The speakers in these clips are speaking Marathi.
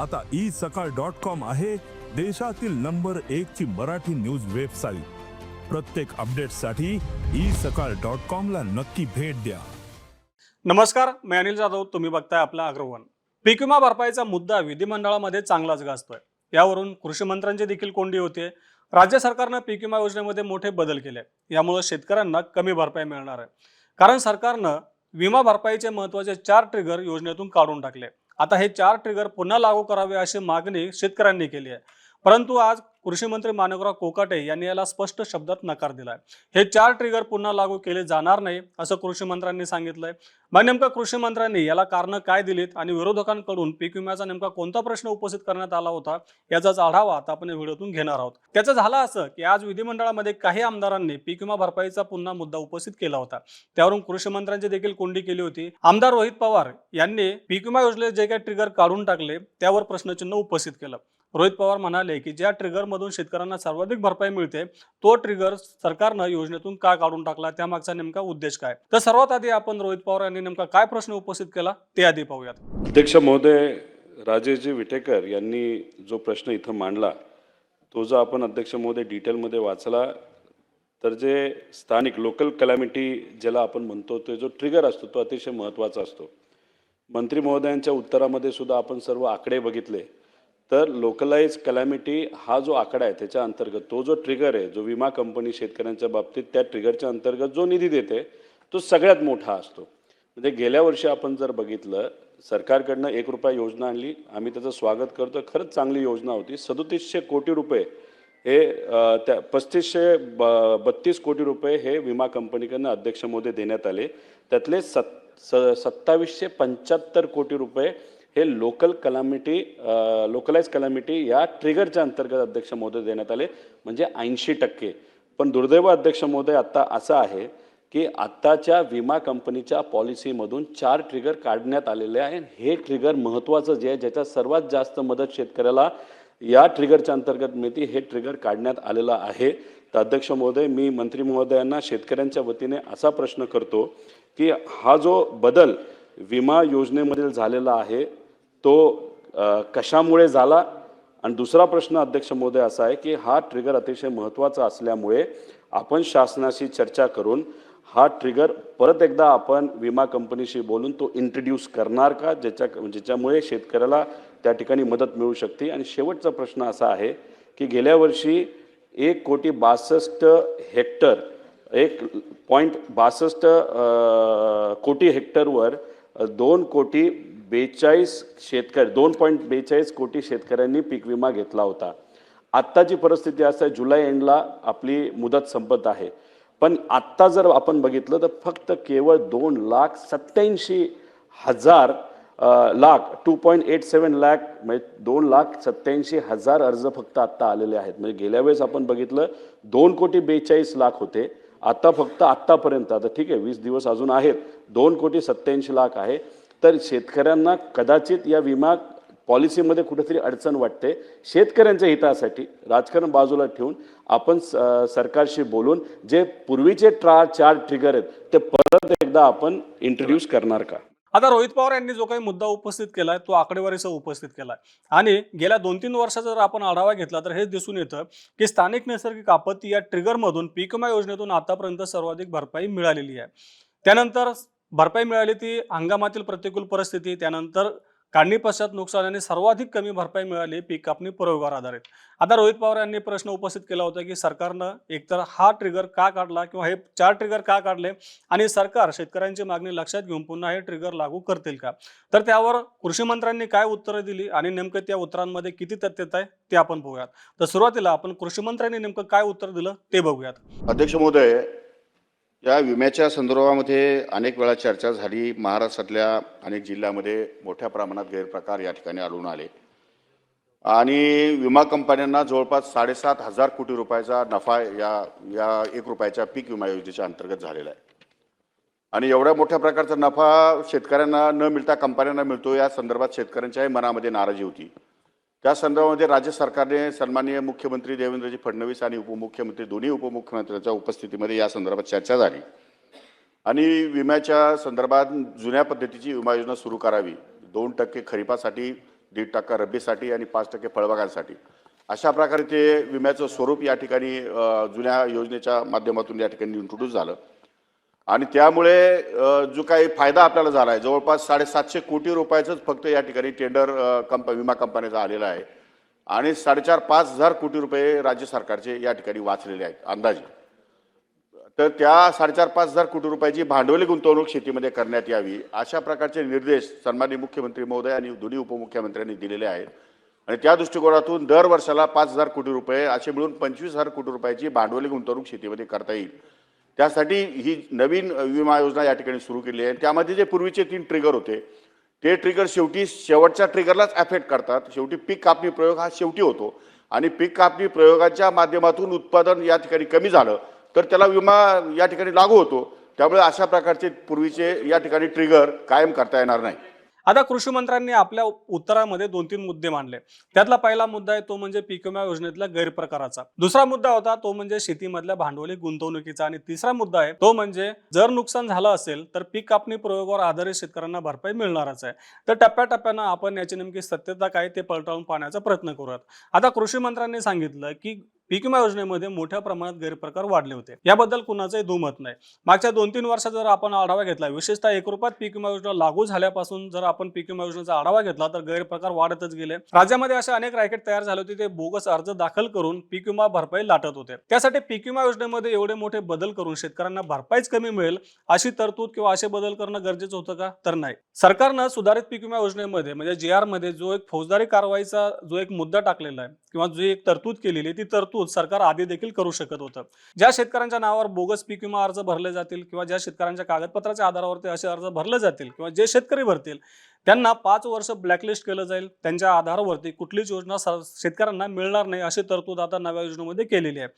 आता ई सकाळ डॉट कॉम आहे देशातील नंबर एक ची मराठी न्यूज वेबसाईट. प्रत्येक अपडेटसाठी ई सकाळ डॉट कॉम ला नक्की भेट द्या. नमस्कार मी अनिल जाधव. तुम्ही बघताय आपला अग्रवन. पीक विमा भरपाईचा मुद्दा विधिमंडळामध्ये चांगलाच गाजतोय. यावरून कृषी मंत्र्यांची देखील कोंडी होते. राज्य सरकारनं पीक विमा योजनेमध्ये मोठे बदल केले. यामुळे शेतकऱ्यांना कमी भरपाई मिळणार आहे. कारण सरकारनं विमा भरपाईचे महत्त्वाचे चार ट्रिगर योजनेतून काढून टाकले. आता हे चार ट्रिगर पुन्हा लागू करावे अशी मागणी शेतकऱ्यांनी केली आहे. परंतु आज कृषी मंत्री माणिकराव कोकाटे यांनी याला स्पष्ट शब्दात नकार दिलाय. हे चार ट्रिगर पुन्हा लागू केले जाणार नाही असं कृषी मंत्र्यांनी सांगितलंय. मग नेमकं कृषी मंत्र्यांनी याला कारणं काय दिलीत आणि विरोधकांकडून पीक विम्याचा नेमका कोणता प्रश्न उपस्थित करण्यात आला होता याचाच आढावा आता आपण व्हिडिओतून घेणार आहोत. त्याचं झालं असं की आज विधिमंडळामध्ये काही आमदारांनी पीक विमा भरपाईचा पुन्हा मुद्दा उपस्थित केला होता. त्यावरून कृषी मंत्र्यांची देखील कोंडी केली होती. आमदार रोहित पवार यांनी पीक विमा योजनेत जे काही ट्रिगर काढून टाकले त्यावर प्रश्नचिन्ह उपस्थित केलं. रोहित पवार म्हणाले की ज्या ट्रिगरमधून शेतकऱ्यांना सर्वाधिक भरपाई मिळते तो ट्रिगर सरकारनं योजनेतून का काढून टाकला? त्यामागचा नेमका उद्देश काय? तर सर्वात आधी आपण रोहित पवार यांनी नेमका काय प्रश्न उपस्थित केला ते आधी पाहूयात. अध्यक्ष महोदय राजेजी विटेकर यांनी जो प्रश्न इथं मांडला तो जर आपण अध्यक्ष महोदय डिटेलमध्ये वाचला तर जे स्थानिक लोकल कलॅमिटी ज्याला आपण म्हणतो तो जो ट्रिगर असतो तो अतिशय महत्त्वाचा असतो. मंत्री महोदयांच्या उत्तरामध्ये सुद्धा आपण सर्व आकडे बघितले. तर लोकलाइज कलॅमिटी हा जो आकडा आहे त्याच्या अंतर्गत तो जो ट्रिगर आहे जो विमा कंपनी शेतकऱ्यांच्या बाबतीत त्या ट्रिगरच्या अंतर्गत जो निधी देते तो सगळ्यात मोठा असतो. म्हणजे गेल्या वर्षी आपण जर बघितलं सरकारकडनं एक रुपया योजना आणली आम्ही त्याचं स्वागत करतो खरंच चांगली योजना होती. सदोतीसशे कोटी रुपये हे त्या पस्तीसशे ब बत्तीस कोटी रुपये हे विमा कंपनीकडनं अध्यक्ष मोदी देण्यात आले. त्यातले सत् स सत्तावीसशे पंच्याहत्तर कोटी रुपये हे लोकल कलामिटी लोकलाइज कलामिटी या ट्रिगरच्या अंतर्गत अध्यक्ष महोदय देण्यात आले. म्हणजे ऐंशी टक्के. पण दुर्दैव अध्यक्ष महोदय आत्ता असं आहे की आत्ताच्या विमा कंपनीच्या पॉलिसीमधून चार ट्रिगर काढण्यात आलेले आहे हे ट्रिगर महत्त्वाचं जे आहे ज्याच्यात सर्वात जास्त मदत शेतकऱ्याला या ट्रिगरच्या अंतर्गत मिळते हे ट्रिगर काढण्यात आलेलं आहे. तर अध्यक्ष महोदय मी मंत्री महोदयांना शेतकऱ्यांच्या वतीने असा प्रश्न करतो की हा जो बदल विमा योजनेमधील झालेला आहे तो कशामुळे झाला? आणि दुसरा प्रश्न अध्यक्ष महोदय असा आहे की हा ट्रिगर अतिशय महत्त्वाचा असल्यामुळे आपण शासनाशी चर्चा करून हा ट्रिगर परत एकदा आपण विमा कंपनीशी बोलून तो इंट्रोड्यूस करणार का? ज्याच्या ज्याच्यामुळे शेतकऱ्याला त्या ठिकाणी मदत मिळू शकते? आणि शेवटचा प्रश्न असा आहे की गेल्या वर्षी एक कोटी बासष्ट हेक्टर एक पॉईंट बासष्ट कोटी हेक्टरवर दोन कोटी बेचाळीस शेतकरी दोन पॉईंट बेचाळीस कोटी शेतकऱ्यांनी पीक विमा घेतला होता. आत्ताची परिस्थिती असं आहे जुलै एंडला आपली मुदत संपत आहे. पण आत्ता जर आपण बघितलं तर फक्त केवळ दोन लाख सत्याऐंशी हजार lakh two point eight seven lakh म्हणजे दोन लाख सत्त्याऐंशी हजार अर्ज फक्त आत्ता आलेले आहेत. म्हणजे गेल्या वेळेस आपण बघितलं दोन कोटी बेचाळीस लाख होते. आता फक्त आत्तापर्यंत आता ठीक आहे वीस दिवस अजून आहेत. दोन कोटी सत्त्याऐंशी लाख आहे. तर शेतकऱ्यांना कदाचित या विमा पॉलिसीमध्ये कुठेतरी अडचण वाटते. शेतकऱ्यांच्या हितासाठी राजकारण बाजूला ठेवून आपण सरकारशी बोलून जे पूर्वीचे ट्रा चार ट्रिगर आहेत ते परत एकदा आपण इंट्रोड्यूस करणार का? आता रोहित पवार यांनी जो काही मुद्दा उपस्थित केलाय तो आकडेवारीसह उपस्थित केलाय. आणि गेल्या दोन तीन वर्षाचा जर आपण आढावा घेतला तर हेच दिसून येतं की स्थानिक नैसर्गिक आपत्ती या ट्रिगरमधून पीक विमा योजनेतून आतापर्यंत सर्वाधिक भरपाई मिळालेली आहे. त्यानंतर भरपाई मिळाली ती हंगामातील प्रतिकूल परिस्थिती त्यानंतर काढणी पश्चात आणि सर्वाधिक कमी भरपाई मिळाली पीक कापणी प्रयोगावर आधारित. आता रोहित पवार यांनी प्रश्न उपस्थित केला होता की सरकारनं एकतर हा ट्रिगर का काढला किंवा हे चार ट्रिगर का काढले आणि सरकार शेतकऱ्यांची मागणी लक्षात घेऊन पुन्हा हे ट्रिगर लागू करतील का? तर त्यावर कृषी मंत्र्यांनी काय उत्तरं दिली आणि नेमकं त्या उत्तरांमध्ये किती तथ्यता आहे ते आपण बघूयात. तर सुरुवातीला आपण कृषी मंत्र्यांनी नेमकं काय उत्तर दिलं ते बघूयात. अध्यक्ष महोदय या विम्याच्या संदर्भामध्ये अनेक वेळा चर्चा झाली. महाराष्ट्रातल्या अनेक जिल्ह्यामध्ये मोठ्या प्रमाणात गैरप्रकार या ठिकाणी आढळून आले. आणि विमा कंपन्यांना जवळपास साडेसात हजार कोटी रुपयाचा नफा या या एक रुपयाच्या पीक विमा योजनेच्या अंतर्गत झालेला आहे. आणि एवढ्या मोठ्या प्रकारचा नफा शेतकऱ्यांना न मिळता कंपन्यांना मिळतो. या संदर्भात शेतकऱ्यांच्याही मनामध्ये नाराजी होती. त्या संदर्भामध्ये राज्य सरकारने सन्माननीय मुख्यमंत्री देवेंद्रजी फडणवीस आणि उपमुख्यमंत्री दोन्ही उपमुख्यमंत्र्यांच्या उपस्थितीमध्ये या संदर्भात चर्चा झाली. आणि विम्याच्या संदर्भात जुन्या पद्धतीची विमा योजना सुरू करावी. दोन टक्के खरीपासाठी दीड टक्का रब्बीसाठी आणि पाच टक्के फळबागांसाठी. अशा प्रकारे ते विम्याचं स्वरूप या ठिकाणी जुन्या योजनेच्या माध्यमातून या ठिकाणी इंट्रोड्यूस झालं. आणि त्यामुळे जो काही फायदा आपल्याला झाला आहे जवळपास साडेसातशे कोटी रुपयाचंच फक्त या ठिकाणी टेंडर कंप विमा कंपन्याचा आलेला आहे. आणि साडेचार पाच हजार कोटी रुपये राज्य सरकारचे या ठिकाणी वाचलेले आहेत अंदाजे. तर त्या साडेचार पाच हजार कोटी रुपयाची भांडवली गुंतवणूक शेतीमध्ये करण्यात यावी अशा प्रकारचे निर्देश सन्माननीय मुख्यमंत्री महोदय आणि दोन्ही उपमुख्यमंत्र्यांनी दिलेले आहेत. आणि त्या दृष्टिकोनातून दर वर्षाला पाच हजार कोटी रुपये असे मिळून पंचवीस हजार कोटी रुपयाची भांडवली गुंतवणूक शेतीमध्ये करता येईल. त्यासाठी ही नवीन विमा योजना या ठिकाणी सुरू केली आहे. त्यामध्ये जे पूर्वीचे तीन ट्रिगर होते ते ट्रिगर शेवटी शेवटच्या ट्रिगरलाच अफेक्ट करतात. शेवटी पीक कापणी प्रयोग हा शेवटी होतो. आणि पीक कापणी प्रयोगाच्या माध्यमातून उत्पादन या ठिकाणी कमी झालं तर त्याला विमा या ठिकाणी लागू होतो. त्यामुळे अशा प्रकारचे पूर्वीचे या ठिकाणी ट्रिगर कायम करता येणार नाही. आता कृषी मंत्र्यांनी आपल्या उत्तरामध्ये दोन तीन मुद्दे मांडले. त्यातला पहिला मुद्दा आहे तो म्हणजे पीक विमा योजनेतल्या गैरप्रकाराचा. दुसरा मुद्दा होता तो म्हणजे शेतीमधल्या भांडवली गुंतवणुकीचा. आणि तिसरा मुद्दा आहे तो म्हणजे जर नुकसान झालं असेल तर पीक कापणी प्रयोगावर आधारित शेतकऱ्यांना भरपाई मिळणारच आहे. तर टप्प्याटप्प्यानं आपण याची नेमकी सत्यता काय ते पलटवून पाहण्याचा प्रयत्न करूयात. आता कृषी मंत्र्यांनी सांगितलं की पीक विमा योजनेमध्ये मोठ्या प्रमाणात गैरप्रकार वाढले होते. याबद्दल कुणाचंही दुमत नाही. मागच्या दोन तीन वर्षात जर आपण आढावा घेतला विशेषतः एक रुपयात पीक विमा योजना लागू झाल्यापासून जर आपण पीक विमा योजनेचा आढावा घेतला तर गैरप्रकार वाढतच गेले. राज्यामध्ये असे अनेक रॅकेट तयार झाले होते ते बोगस अर्ज दाखल करून पीक विमा भरपाई लाटत होते. त्यासाठी पीक विमा योजनेमध्ये एवढे मोठे बदल करून शेतकऱ्यांना भरपाईच कमी मिळेल अशी तरतूद किंवा असे बदल करणं गरजेचं होतं का? तर नाही. सरकारनं सुधारित पीक विमा योजनेमध्ये म्हणजे जे आरमध्ये जो एक फौजदारी कारवाईचा जो एक मुद्दा टाकलेला आहे किंवा जी एक तरतूद केलेली आहे ती तरतूद सरकार आधी देखील करू शकत होतं. ज्या शेतकऱ्यांच्या नावावर बोगस पीक विमा अर्ज भरले जातील किंवा ज्या शेतकऱ्यांच्या कागदपत्राच्या आधारावरती असे अर्ज भरले जातील किंवा जे शेतकरी भरतील त्यांना पाच वर्ष ब्लॅकलिस्ट केलं जाईल. त्यांच्या आधारावरती कुठलीच योजना शेतकऱ्यांना मिळणार नाही अशी तरतूद आता नव्या योजनेमध्ये केलेली आहे.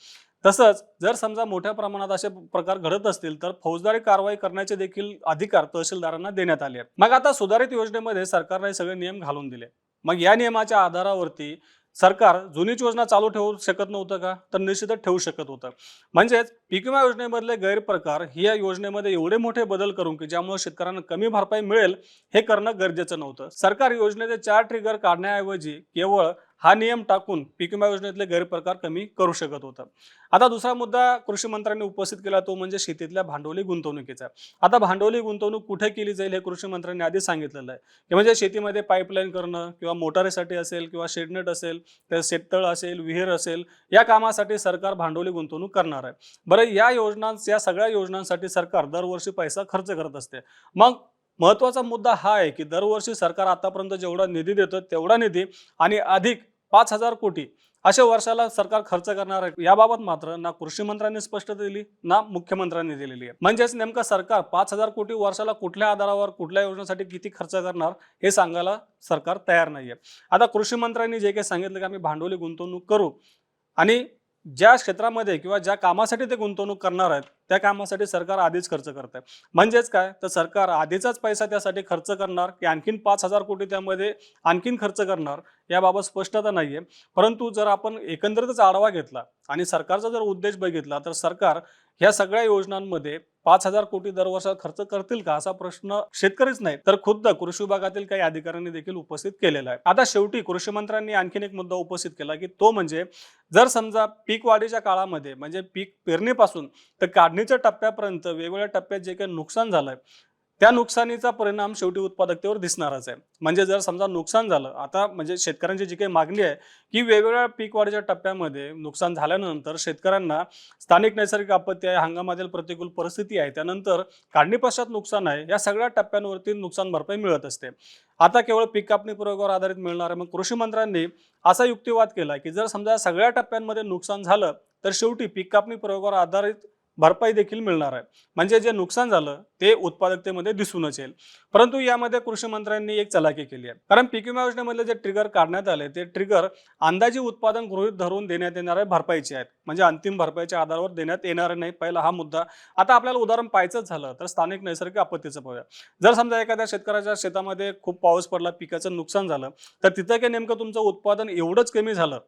तसंच जर समजा मोठ्या प्रमाणात असे प्रकार घडत असतील तर फौजदारी कारवाई करण्याचे देखील अधिकार तहसीलदारांना देण्यात आले मग आता सुधारित योजनेमध्ये सरकारने सगळे नियम घालून दिले. मग या नियमाच्या आधारावरती सरकार जुनीच योजना चालू ठेवू शकत नव्हतं का? तर निश्चितच ठेवू शकत होतं. म्हणजेच पीक विमा योजनेमधले गैरप्रकार ही या योजनेमध्ये एवढे मोठे बदल करून की ज्यामुळे शेतकऱ्यांना कमी भरपाई मिळेल हे करणं गरजेचं नव्हतं. सरकार योजनेचे चार ट्रिगर काढण्याऐवजी केवळ हा नियम टाकून पीक विमा योजनेतले गैरप्रकार कमी करू शकत होतं. आता दुसरा मुद्दा कृषी मंत्र्यांनी उपस्थित केला तो म्हणजे शेतीतल्या भांडवली गुंतवणुकीचा. आता भांडवली गुंतवणूक कुठे केली जाईल हे कृषी मंत्र्यांनी आधी सांगितलेलं आहे. की म्हणजे शेतीमध्ये पाईपलाईन करणं किंवा मोटारीसाठी असेल किंवा शेडनेट असेल तर शेततळ असेल विहीर असेल या कामासाठी सरकार भांडवली गुंतवणूक करणार आहे. बरं या योजना या सगळ्या योजनांसाठी सरकार दरवर्षी पैसा खर्च करत असते. मग महत्त्वाचा मुद्दा हा आहे की दरवर्षी सरकार आतापर्यंत जेवढा निधी देतं तेवढा निधी आणि अधिक पाच हजार कोटी अशा वर्षाला सरकार खर्च करणार आहे. याबाबत मात्र ना कृषी मंत्र्यांनी स्पष्टता दिली ना मुख्यमंत्र्यांनी दिलेली आहे. म्हणजेच नेमकं सरकार पाच हजार कोटी वर्षाला कुठल्या आधारावर कुठल्या योजनेसाठी किती खर्च करणार हे सांगायला सरकार तयार नाहीये. आता कृषी मंत्र्यांनी जे काही सांगितलं की आम्ही भांडवली गुंतवणूक करू आणि ज्या क्षेत्रामध्ये किंवा ज्या कामासाठी ते गुंतवणूक करणार आहेत त्या कामासाठी सरकार आधीच खर्च करत आहे म्हणजेच काय? तर सरकार आधीचाच पैसा त्यासाठी खर्च करणार की आणखीन पाच हजार कोटी त्यामध्ये आणखीन खर्च करणार याबाबत स्पष्टता आहे परंतु जर आपण एकंदरीतच आढावा घेतला आणि सरकारचा जर उद्देश बघितला तर सरकार ह्या सगळ्या योजनांमध्ये पाच हजार कोटी दरवर्षात खर्च करतील का असा प्रश्न शेतकरीच नाही तर खुद्द कृषी विभागातील काही अधिकाऱ्यांनी देखील उपस्थित केलेला आहे. आता शेवटी कृषी मंत्र्यांनी आणखीन एक मुद्दा उपस्थित केला की तो म्हणजे जर समजा पीक वाढीच्या काळामध्ये म्हणजे पीक पेरणीपासून तर काढणीच्या टप्प्यापर्यंत वेगवेगळ्या टप्प्यात जे काही नुकसान झालंय त्या नुकसानीचा परिणाम शेवटी उत्पादकतेवर दिसणारच आहे. म्हणजे जर समजा नुकसान झालं आता म्हणजे शेतकऱ्यांची जी काही मागणी आहे की वेगवेगळ्या पीक वाढीच्या टप्प्यामध्ये नुकसान झाल्यानंतर शेतकऱ्यांना स्थानिक नैसर्गिक आपत्ती आहे हंगामातील प्रतिकूल परिस्थिती आहे त्यानंतर काढणी पश्चात नुकसान आहे या सगळ्या टप्प्यांवरती नुकसान भरपाई मिळत असते. आता केवळ पीक कापणी प्रयोगावर आधारित मिळणार आहे. मग कृषी मंत्र्यांनी असा युक्तिवाद केला की जर समजा सगळ्या टप्प्यांमध्ये नुकसान झालं तर शेवटी पीक कापणी प्रयोगावर आधारित भरपाई देखील मिळणार आहे. म्हणजे जे नुकसान झालं ते उत्पादकतेमध्ये दिसूनच येईल. परंतु यामध्ये कृषी मंत्र्यांनी एक चलाकी केली आहे. कारण पीक विमा योजनेमधले जे ट्रिगर काढण्यात आले ते ट्रिगर अंदाजी उत्पादन गृहित धरून देण्यात येणारे भरपाईचे आहेत. म्हणजे अंतिम भरपाईच्या आधारावर देण्यात येणार नाही पहिला हा मुद्दा. आता आपल्याला उदाहरण पाहायचंच झालं तर स्थानिक नैसर्गिक आपत्तीचं पाहूया. जर समजा एखाद्या शेतकऱ्याच्या शेतामध्ये खूप पाऊस पडला पिकाचं नुकसान झालं तर तिथं काही नेमकं तुमचं उत्पादन एवढंच कमी झालं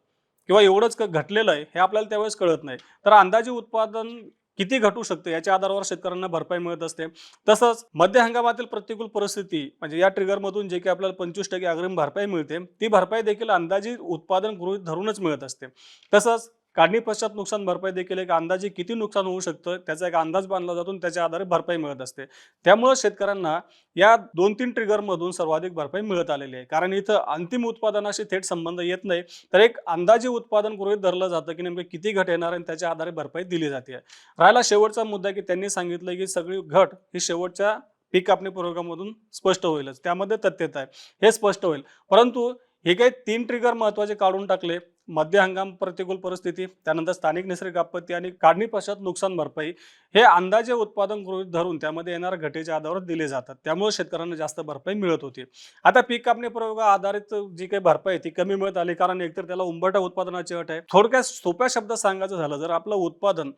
किंवा एवढंच घटलेलं आहे हे आपल्याला त्यावेळेस कळत नाही. तर अंदाजे उत्पादन किती घटू शकते? याच्या आधारावर शेतकऱ्यांना भरपाई मिळत असते. तसंच मध्य हंगामातील प्रतिकूल परिस्थिती म्हणजे या ट्रिगरमधून जे काही आपल्याला पंचवीस टक्के अग्रिम भरपाई मिळते ती भरपाई देखील अंदाजित उत्पादन गृहित धरूनच मिळत असते. तसंच काढणी पश्चात नुकसान भरपाई देखील एक अंदाजे किती नुकसान होऊ शकतं त्याचा एक अंदाज बांधला जातो आणि त्याच्या आधारे भरपाई मिळत असते. त्यामुळे शेतकऱ्यांना या दोन तीन ट्रिगरमधून सर्वाधिक भरपाई मिळत आलेली आहे. कारण इथं अंतिम उत्पादनाशी थेट संबंध येत नाही तर एक अंदाजे उत्पादन गृहित धरलं जातं की नेमकं किती घट येणार आणि त्याच्या आधारे भरपाई दिली जाते. राहिला शेवटचा मुद्दा की त्यांनी सांगितलं की सगळी घट ही शेवटच्या पीक कापणी प्रोग्राममधून स्पष्ट होईलच. त्यामध्ये तथ्यता आहे. हे स्पष्ट होईल. परंतु हे काही तीन ट्रिगर महत्त्वाचे काढून टाकले. मध्य हंगाम प्रतिकूल परिस्थिती त्यानंतर स्थानिक नैसर्गिक आपत्ती आणि काढणी पश्चात नुकसान भरपाई. हे अंदाजे उत्पादन गृहीत धरून त्यामध्ये येणाऱ्या घटीच्या आधारावर दिले जातात. त्यामुळे शेतकऱ्यांना जास्त भरपाई मिळत होती. आता पीक कापणी प्रयोग आधारित जी काही भरपाई आहे ती कमी मिळत आली कारण एकतर त्याला उंबरठा उत्पादनाची अट आहे. थोडक्यात सोप्या शब्दात सांगायचं झालं जर आपलं उत्पादन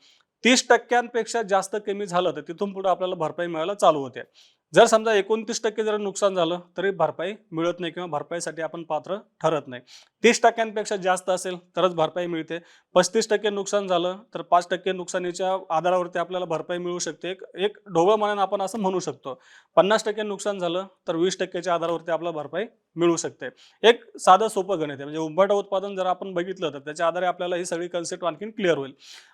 तीस टक्क्यांपेक्षा जास्त कमी झालं तर तिथून पुढे आपल्याला भरपाई मिळायला चालू होते. जर समजा एकोणतीस टक्के जर नुकसान झालं तरी भरपाई मिळत नाही किंवा भरपाईसाठी आपण पात्र ठरत नाही. तीस टक्क्यांपेक्षा जास्त असेल तरच भरपाई मिळते. पस्तीस टक्के नुकसान झालं तर पाच टक्के नुकसानीच्या आधारावरती आपल्याला भरपाई मिळू शकते. एक एक ढोबळ म्हणून आपण असं म्हणू शकतो. पन्नास टक्के नुकसान झालं तर वीस टक्क्याच्या आधारावरती आपल्याला भरपाई मिळू शकते. एक साधं सोपं गणित आहे. म्हणजे उंबरठा उत्पादन जर आपण बघितलं तर त्याच्या आधारे आपल्याला ही सगळी कन्सेप्ट आणखीन क्लिअर होईल.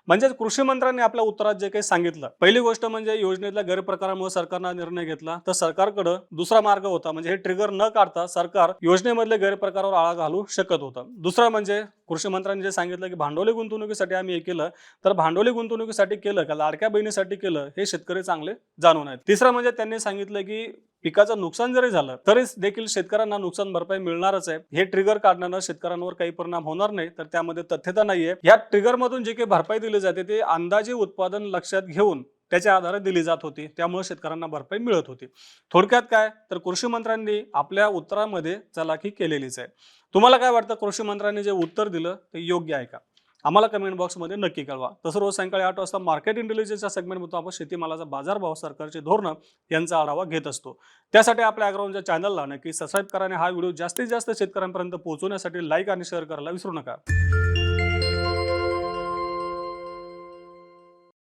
म्हणजेच कृषी मंत्र्यांनी आपल्या उत्तरात जे काही सांगितलं पहिली गोष्ट म्हणजे योजनेतल्या गैरप्रकारामुळे सरकारनं निर्णय घेतला. तर सरकारकडं दुसरा मार्ग होता म्हणजे हे ट्रिगर न काढता सरकार योजनेमधल्या गैरप्रकारावर आळा घालू शकत होतं. दुसरं म्हणजे कृषी मंत्र्यांनी जे सांगितलं की भांडवली गुंतवणुकीसाठी आम्ही हे केलं तर भांडवली गुंतवणुकीसाठी केलं का लाडक्या बहिणीसाठी केलं हे शेतकरी चांगले जाणून आहेत. तिसरं म्हणजे त्यांनी सांगितलं की पिकाचं नुकसान जरी झालं तरी देखील शेतकऱ्यांना नुकसान भरपाई मिळणारच आहे. हे ट्रिगर काढण्यानं शेतकऱ्यांवर काही परिणाम होणार नाही तर त्यामध्ये तथ्यता नाहीये. या ट्रिगर मधून जे काही भरपाई दिली जाते ते अंदाजे उत्पादन लक्षात घेऊन त्याच्या आधारे दिली जात होती. त्यामुळे शेतकऱ्यांना भरपाई मिळत होती. थोडक्यात काय? तर कृषी मंत्र्यांनी आपल्या उत्तरामध्ये चलाखी केलेलीच आहे. तुम्हाला काय वाटतं? कृषी मंत्र्यांनी जे उत्तर दिलं ते योग्य आहे का? आम्हाला कमेंट बॉक्समध्ये नक्की कळवा. तसं रोज सायंकाळी आठ वाजता मार्केट इंटेलिजन्सच्या सेगमेंटमधून आपण शेतीमालाचा बाजारभाव सरकारचे धोरणं यांचा आढावा घेत असतो. त्यासाठी आपल्या अॅग्राऊंडच्या चॅनलला नक्की सबस्क्राईब करा आणि हा व्हिडिओ जास्तीत जास्त शेतकऱ्यांपर्यंत पोहोचवण्यासाठी लाईक आणि शेअर करायला विसरू नका.